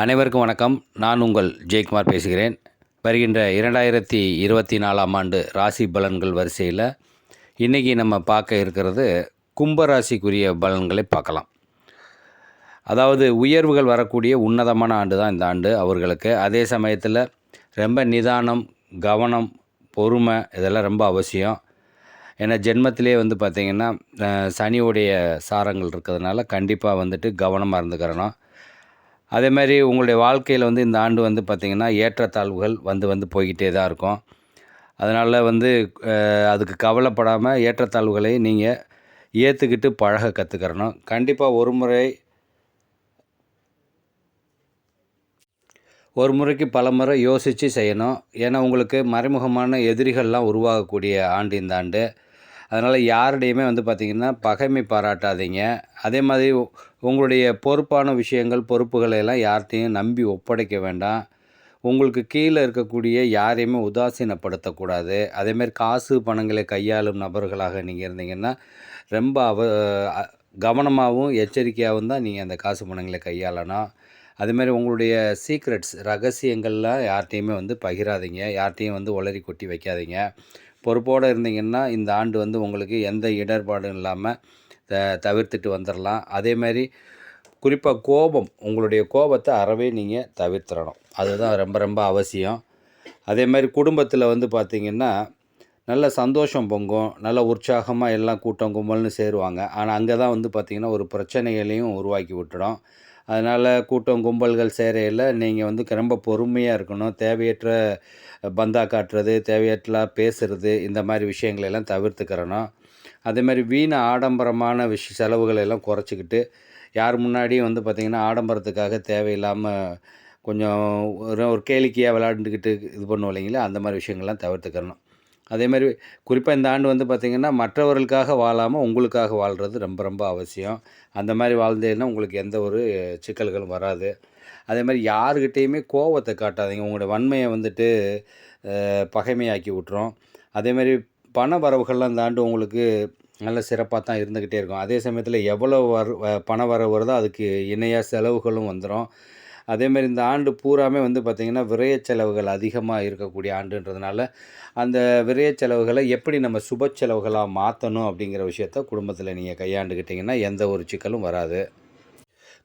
அனைவருக்கும் வணக்கம். நான் உங்கள் ஜெயக்குமார் பேசுகிறேன். வருகின்ற இரண்டாயிரத்தி இருபத்தி நாலாம் ஆண்டு ராசி பலன்கள் வரிசையில் இன்றைக்கி நம்ம பார்க்க இருக்கிறது கும்பராசிக்குரிய பலன்களை பார்க்கலாம். அதாவது உயர்வுகள் வரக்கூடிய உன்னதமான ஆண்டு தான் இந்த ஆண்டு அவர்களுக்கு. அதே சமயத்தில் ரொம்ப நிதானம் கவனம் பொறுமை இதெல்லாம் ரொம்ப அவசியம். ஏன்னா ஜென்மத்திலே வந்து பார்த்திங்கன்னா சனியோடைய சாரங்கள் இருக்கிறதுனால கண்டிப்பாக வந்துட்டு கவனமாக இருந்துக்கிறணும். அதே மாதிரி உங்களுடைய வாழ்க்கையில் வந்து இந்த ஆண்டு வந்து பார்த்திங்கன்னா ஏற்றத்தாழ்வுகள் வந்து வந்து போய்கிட்டே தான் இருக்கும். அதனால் வந்து அதுக்கு கவலைப்படாமல் ஏற்றத்தாழ்வுகளை நீங்கள் ஏற்றுக்கிட்டு பழக கற்றுக்கிறணும் கண்டிப்பாக ஒரு முறை ஒரு முறைக்கு பல முறை யோசித்து செய்யணும். ஏன்னா உங்களுக்கு மறைமுகமான எதிரிகள்லாம் உருவாகக்கூடிய ஆண்டு இந்த ஆண்டு. அதனால் யாருடையுமே வந்து பார்த்திங்கன்னா பகைமை பாராட்டாதீங்க. அதே மாதிரி உங்களுடைய பொறுப்பான விஷயங்கள் பொறுப்புகளை எல்லாம் யார்கிட்டையும் நம்பி ஒப்படைக்க வேண்டாம். உங்களுக்கு கீழே இருக்கக்கூடிய யாரையுமே உதாசீனப்படுத்தக்கூடாது. அதேமாதிரி காசு பணங்களை கையாளும் நபர்களாக நீங்கள் இருந்தீங்கன்னா ரொம்ப அவ கவனமாகவும் எச்சரிக்கையாகவும் தான் நீங்கள் அந்த காசு பணங்களை கையாளணும் அதேமாதிரி உங்களுடைய சீக்ரெட்ஸ் ரகசியங்கள்லாம் யார்கிட்டையுமே வந்து பகிராதீங்க. யார்கிட்டையும் வந்து உளறி கொட்டி வைக்காதீங்க. பொறுப்போடு இருந்தீங்கன்னா இந்த ஆண்டு வந்து உங்களுக்கு எந்த இடர்பாடும் இல்லாமல் த தவிர்த்துட்டு வந்துடலாம் அதே மாதிரி குறிப்பாக கோபம் உங்களுடைய கோபத்தை அறவே நீங்கள் தவிர்த்திடணும் அதுதான் ரொம்ப ரொம்ப அவசியம். அதே மாதிரி குடும்பத்தில் வந்து பார்த்திங்கன்னா நல்ல சந்தோஷம் பொங்கும் நல்ல உற்சாகமாக எல்லாம் கூட்டம் கும்பல்னு சேருவாங்க. ஆனால் அங்கே தான் வந்து பார்த்திங்கன்னா ஒரு பிரச்சனைகளையும் உருவாக்கி விட்டுடும். அதனால் கூட்டம் கும்பல்கள் சேரையில் நீங்கள் வந்து ரொம்ப பொறுமையாக இருக்கணும். தேவையற்ற பந்தா காட்டுறது தேவையற்ற பேசுறது இந்த மாதிரி விஷயங்களெல்லாம் தவிர்த்துக்கிறணும். அதே மாதிரி வீண ஆடம்பரமான விஷ செலவுகளெல்லாம் குறைச்சிக்கிட்டு யார் முன்னாடியும் வந்து பார்த்திங்கன்னா ஆடம்பரத்துக்காக தேவையில்லாமல் கொஞ்சம் ஒரு ஒரு கேளிக்கையாக விளையாண்டுக்கிட்டு இது பண்ணுவோம் இல்லைங்களா? அந்த மாதிரி விஷயங்கள்லாம் தவிர்த்துக்கிறணும். அதே மாதிரி குறிப்பாக இந்த ஆண்டு வந்து பார்த்திங்கன்னா மற்றவர்களுக்காக வாழாமல் உங்களுக்காக வாழ்கிறது ரொம்ப ரொம்ப அவசியம். அந்த மாதிரி வாழ்ந்தேன்னா உங்களுக்கு எந்த ஒரு சிக்கல்களும் வராது. அதே மாதிரி யாருக்கிட்டேயுமே கோவத்தை காட்டாதீங்க. உங்களோட வன்மையை வந்துட்டு பகைமையாக்கி விட்டுரும். அதே மாதிரி பண வரவுகள்லாம் இந்த ஆண்டு உங்களுக்கு நல்ல சிறப்பாக தான் இருந்துக்கிட்டே இருக்கும். அதே சமயத்தில் எவ்வளோ வர வ- பண வரவு வருதோ அதுக்கு இணையாக செலவுகளும் வந்துடும் அதேமாதிரி இந்த ஆண்டு பூராமே வந்து பார்த்திங்கன்னா விரய செலவுகள் அதிகமாக இருக்கக்கூடிய ஆண்டுன்றதுனால அந்த விரய செலவுகளை எப்படி நம்ம சுப செலவுகளாக மாற்றணும் அப்படிங்கிற விஷயத்த குடும்பத்தில் நீங்கள் கையாண்டுக்கிட்டிங்கன்னா எந்த ஒரு சிக்கலும் வராது.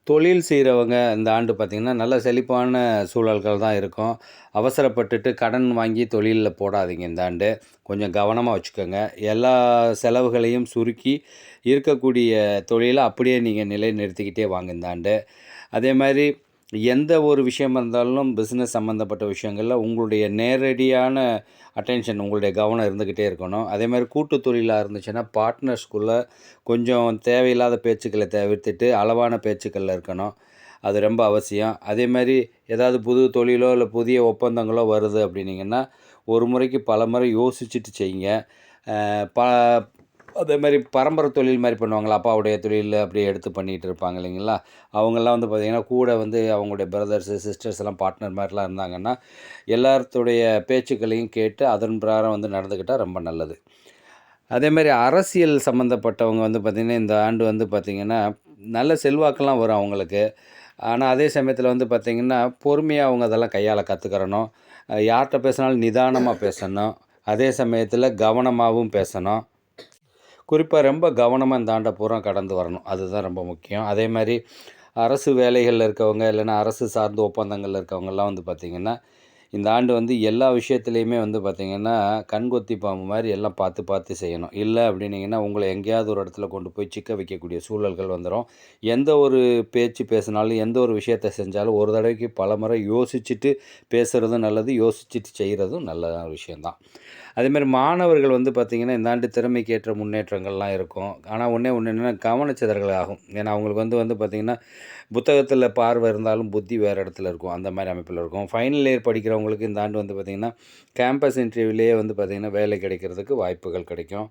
தொழில் செய்கிறவங்க இந்த ஆண்டு பார்த்திங்கன்னா நல்ல செழிப்பான சூழல்கள் தான் இருக்கும். அவசரப்பட்டுட்டு கடன் வாங்கி தொழிலில் போடாதீங்க இந்த ஆண்டு. கொஞ்சம் கவனமாக வச்சுக்கோங்க. எல்லா செலவுகளையும் சுருக்கி இருக்கக்கூடிய தொழிலை அப்படியே நீங்கள் நிலைநிறுத்திக்கிட்டே வாங்க இந்த ஆண்டு. அதே மாதிரி எந்த ஒரு விஷயம் இருந்தாலும் பிஸ்னஸ் சம்மந்தப்பட்ட விஷயங்களில் உங்களுடைய நேரடியான அட்டென்ஷன் உங்களுடைய கவனம் இருந்துக்கிட்டே இருக்கணும். அதே மாதிரி கூட்டு தொழிலாக இருந்துச்சுன்னா பார்ட்னர்ஸ்குள்ளே கொஞ்சம் தேவையில்லாத பேச்சுக்களை தவிர்த்துட்டு அளவான பேச்சுக்களில் இருக்கணும். அது ரொம்ப அவசியம். அதே மாதிரி ஏதாவது புது தொழிலோ இல்லை புதிய ஒப்பந்தங்களோ வருது அப்படின்னிங்கன்னா ஒரு முறைக்கு பல முறை யோசிச்சுட்டு செய்யுங்க. ப அதே மாதிரி பரம்பரை தொழில் மாதிரி பண்ணுவாங்களா? அப்பாவுடைய தொழில் அப்படியே எடுத்து பண்ணிகிட்டு இருப்பாங்க இல்லைங்களா? அவங்கெல்லாம் வந்து பார்த்திங்கன்னா கூட வந்து அவங்களுடைய பிரதர்ஸு சிஸ்டர்ஸ் எல்லாம் பார்ட்னர் மாதிரிலாம் இருந்தாங்கன்னா எல்லாத்துடைய பேச்சுக்களையும் கேட்டு அதன் பிரகாரம் வந்து நடந்துக்கிட்டால் ரொம்ப நல்லது. அதே மாதிரி அரசியல் சம்மந்தப்பட்டவங்க வந்து பார்த்திங்கன்னா இந்த ஆண்டு வந்து பார்த்திங்கன்னா நல்ல செல்வாக்கெல்லாம் வரும் அவங்களுக்கு. ஆனால் அதே சமயத்தில் வந்து பார்த்திங்கன்னா பொறுமையாக அவங்க அதெல்லாம் கையால் கற்றுக்கிறணும் யார்கிட்ட பேசினாலும் நிதானமாக பேசணும். அதே சமயத்தில் கவனமாகவும் பேசணும். குறிப்பாக ரொம்ப கவனமாக இந்த ஆண்டை பூரா கடந்து வரணும். அதுதான் ரொம்ப முக்கியம். அதே மாதிரி அரசு வேலைகளில் இருக்கவங்க இல்லைன்னா அரசு சார்ந்த ஒப்பந்தங்களில் இருக்கவங்கெல்லாம் வந்து பார்த்திங்கன்னா இந்த ஆண்டு வந்து எல்லா விஷயத்துலையுமே வந்து பார்த்திங்கன்னா கண்கொத்தி பாம்பு மாதிரி எல்லாம் பார்த்து பார்த்து செய்யணும். இல்லை அப்படின்னீங்கன்னா உங்களை எங்கேயாவது ஒரு இடத்துல கொண்டு போய் சிக்க வைக்கக்கூடிய சூழல்கள் வந்துடும் எந்த ஒரு பேச்சு பேசினாலும் எந்த ஒரு விஷயத்தை செஞ்சாலும் ஒரு தடவைக்கு பல முறை யோசிச்சுட்டு பேசுகிறதும் நல்லது யோசிச்சுட்டு செய்கிறதும் நல்ல விஷயந்தான் அதேமாதிரி மாணவர்கள் வந்து பார்த்திங்கன்னா இந்த ஆண்டு திறமைக்கேற்ற முன்னேற்றங்கள்லாம் இருக்கும். ஆனால் ஒன்றே ஒன்று என்னென்னா கவனச்சிதறல் ஆகும். ஏன்னா அவங்களுக்கு வந்து வந்து பார்த்திங்கன்னா புத்தகத்தில் பார்வை இருந்தாலும் புத்தி வேறு இடத்துல இருக்கும். அந்த மாதிரி அமைப்பில் இருக்கும். ஃபைனல் இயர் படிக்கிறவங்களுக்கு இந்த ஆண்டு வந்து பார்த்திங்கன்னா கேம்பஸ் இன்டர்வியூலேயே வந்து பார்த்திங்கன்னா வேலை கிடைக்கிறதுக்கு வாய்ப்புகள் கிடைக்கும்.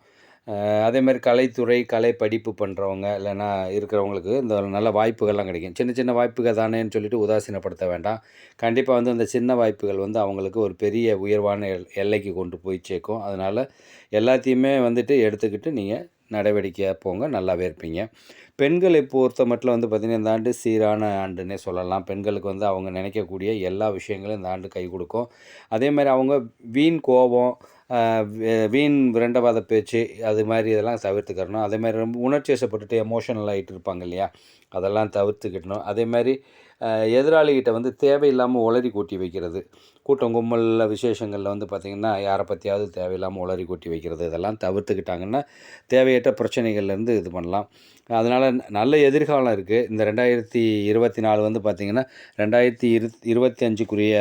அதே மாதிரி கலைத்துறை கலை படிப்பு பண்ணுறவங்க இல்லைன்னா இருக்கிறவங்களுக்கு இந்த நல்ல வாய்ப்புகள்லாம் கிடைக்கும். சின்ன சின்ன வாய்ப்புகள் தானேன்னு சொல்லிட்டு உதாசீனப்படுத்த வேண்டாம். கண்டிப்பாக வந்து அந்த சின்ன வாய்ப்புகள் வந்து அவங்களுக்கு ஒரு பெரிய உயர்வான எல் எல்லைக்கு கொண்டு போய் சேர்க்கும். அதனால் எல்லாத்தையுமே வந்துட்டு எடுத்துக்கிட்டு நீங்கள் நடவடிக்கையாக போங்க. நல்லாவே இருப்பீங்க. பெண்களை பொறுத்த மட்டும் வந்து பார்த்திங்கன்னா இந்த ஆண்டு சீரான ஆண்டுன்னே சொல்லலாம். பெண்களுக்கு வந்து அவங்க நினைக்கக்கூடிய எல்லா விஷயங்களும் இந்த ஆண்டு கை கொடுக்கும். அதே மாதிரி அவங்க வீண் கோபம் வீண் விரண்டவாத பேச்சு அது மாதிரி இதெல்லாம் தவிர்த்துக்கிறணும் அதே மாதிரி ரொம்ப உணர்ச்சி வசப்பட்டுட்டு எமோஷனல் ஆகிட்டு இருப்பாங்க இல்லையா? அதெல்லாம் தவிர்த்துக்கிடணும் அதே மாதிரி எதிராளிகிட்ட வந்து தேவையில்லாமல் உளறி கூட்டி வைக்கிறது. கூட்டம் கும்பலில் விசேஷங்களில் வந்து பார்த்திங்கன்னா யாரை பற்றியாவது தேவையில்லாமல் உளறி கூட்டி வைக்கிறது இதெல்லாம் தவிர்த்துக்கிட்டாங்கன்னா தேவையற்ற பிரச்சனைகள்லேருந்து இது பண்ணலாம். அதனால் நல்ல எதிர்காலம் இருக்குது இந்த ரெண்டாயிரத்தி இருபத்தி நாலு வந்து பார்த்திங்கன்னா ரெண்டாயிரத்தி இரு இருபத்தி அஞ்சுக்குரிய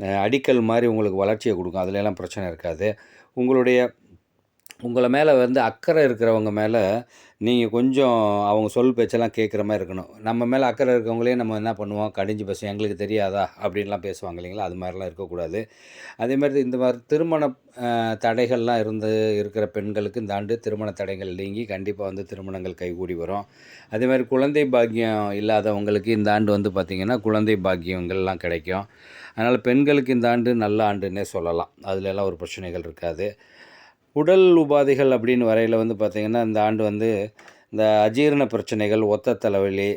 அடிக்கல் மாதிரி உங்களுக்கு வளர்ச்சியை கொடுக்கும். அதிலெல்லாம் பிரச்சனை இருக்காது. உங்களுடைய உங்களை மேலே வந்து அக்கறை இருக்கிறவங்க மேலே நீங்கள் கொஞ்சம் அவங்க சொல் பேச்செல்லாம் கேட்குற மாதிரி இருக்கணும். நம்ம மேலே அக்கறை இருக்கவங்களே நம்ம என்ன பண்ணுவோம்? கடிஞ்சு பேசுவோம் எங்களுக்கு தெரியாதா? அப்படின்லாம் பேசுவாங்க இல்லைங்களா? அது மாதிரிலாம் இருக்கக்கூடாது. அதே மாதிரி இந்த மாதிரி திருமண தடைகள்லாம் இருந்து இருக்கிற பெண்களுக்கு இந்த ஆண்டு திருமண தடைகள் நீங்கி கண்டிப்பாக வந்து திருமணங்கள் கைகூடி வரும். அதே மாதிரி குழந்தை பாக்கியம் இல்லாதவங்களுக்கு இந்த ஆண்டு வந்து பார்த்திங்கன்னா குழந்தை பாக்கியங்கள்லாம் கிடைக்கும். அதனால் பெண்களுக்கு இந்த ஆண்டு நல்ல ஆண்டுன்னே சொல்லலாம். அதிலெல்லாம் ஒரு பிரச்சனைகள் இருக்காது. உடல் உபாதைகள் அப்படின்னு வரையில் வந்து பார்த்திங்கன்னா இந்த ஆண்டு வந்து இந்த அஜீரண பிரச்சனைகள் ஒத்த தலைவலி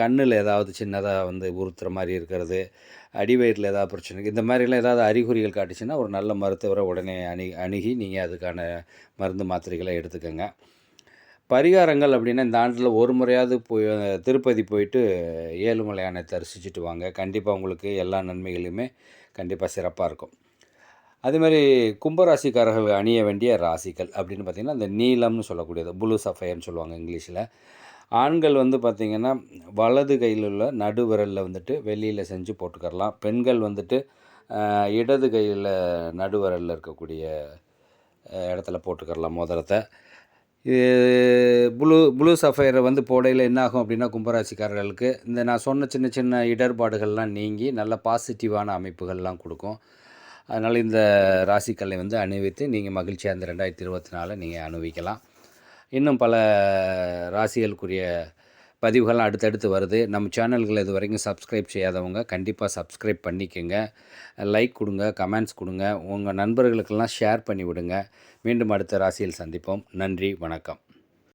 கண்ணில் ஏதாவது சின்னதாக வந்து உறுத்துற மாதிரி இருக்கிறது அடிவயிற்றில் ஏதாவது பிரச்சனை இந்த மாதிரிலாம் ஏதாவது அறிகுறிகள் காட்டுச்சுன்னா ஒரு நல்ல மருத்துவரை உடனே அணி அணுகி நீங்கள் அதுக்கான மருந்து மாத்திரைகளை எடுத்துக்கோங்க. பரிகாரங்கள் அப்படின்னா இந்த ஆண்டில் ஒரு முறையாவது போய் திருப்பதி போயிட்டு ஏழுமலையானை தரிசிச்சுட்டு வாங்க. கண்டிப்பாக உங்களுக்கு எல்லா நன்மைகளுமே கண்டிப்பாக சிறப்பாக இருக்கும். அதே மாதிரி கும்பராசிக்காரர்கள் அணிய வேண்டிய ராசிகள் அப்படின்னு பார்த்திங்கன்னா இந்த நீலம்னு சொல்லக்கூடியது புளு சஃபயர்னு சொல்லுவாங்க இங்கிலீஷில். ஆண்கள் வந்து பார்த்திங்கன்னா வலது கையில் உள்ள நடுவிரலில் வந்துட்டு வெளியில் செஞ்சு போட்டுக்கரலாம் பெண்கள் வந்துட்டு இடது கையில் நடுவிரலில் இருக்கக்கூடிய இடத்துல போட்டுக்கரலாம் மோதிரத்தை. இது ப்ளூ ப்ளூ சஃபயரை வந்து போடையில் என்ன ஆகும் அப்படின்னா கும்பராசிக்காரர்களுக்கு இந்த நான் சொன்ன சின்ன சின்ன இடர்பாடுகள்லாம் நீங்கி நல்ல பாசிட்டிவான அமைப்புகள்லாம் கொடுக்கும். அதனால் இந்த ராசிக்கல்லை வந்து அணிவித்து நீங்கள் மகிழ்ச்சியாக இந்த ரெண்டாயிரத்தி இருபத்தி நாலு நீங்கள் அனுபவிக்கலாம். இன்னும் பல ராசிகளுக்குரிய பதிவுகள்லாம் அடுத்தடுத்து வருது. நம்ம சேனல்களை இது வரைக்கும் சப்ஸ்கிரைப் செய்யாதவங்க கண்டிப்பாக சப்ஸ்கிரைப் பண்ணிக்கோங்க. லைக் கொடுங்க கமெண்ட்ஸ் கொடுங்க. உங்கள் நண்பர்களுக்கெல்லாம் ஷேர் பண்ணி விடுங்க மீண்டும் அடுத்த ராசியில் சந்திப்போம். நன்றி வணக்கம்.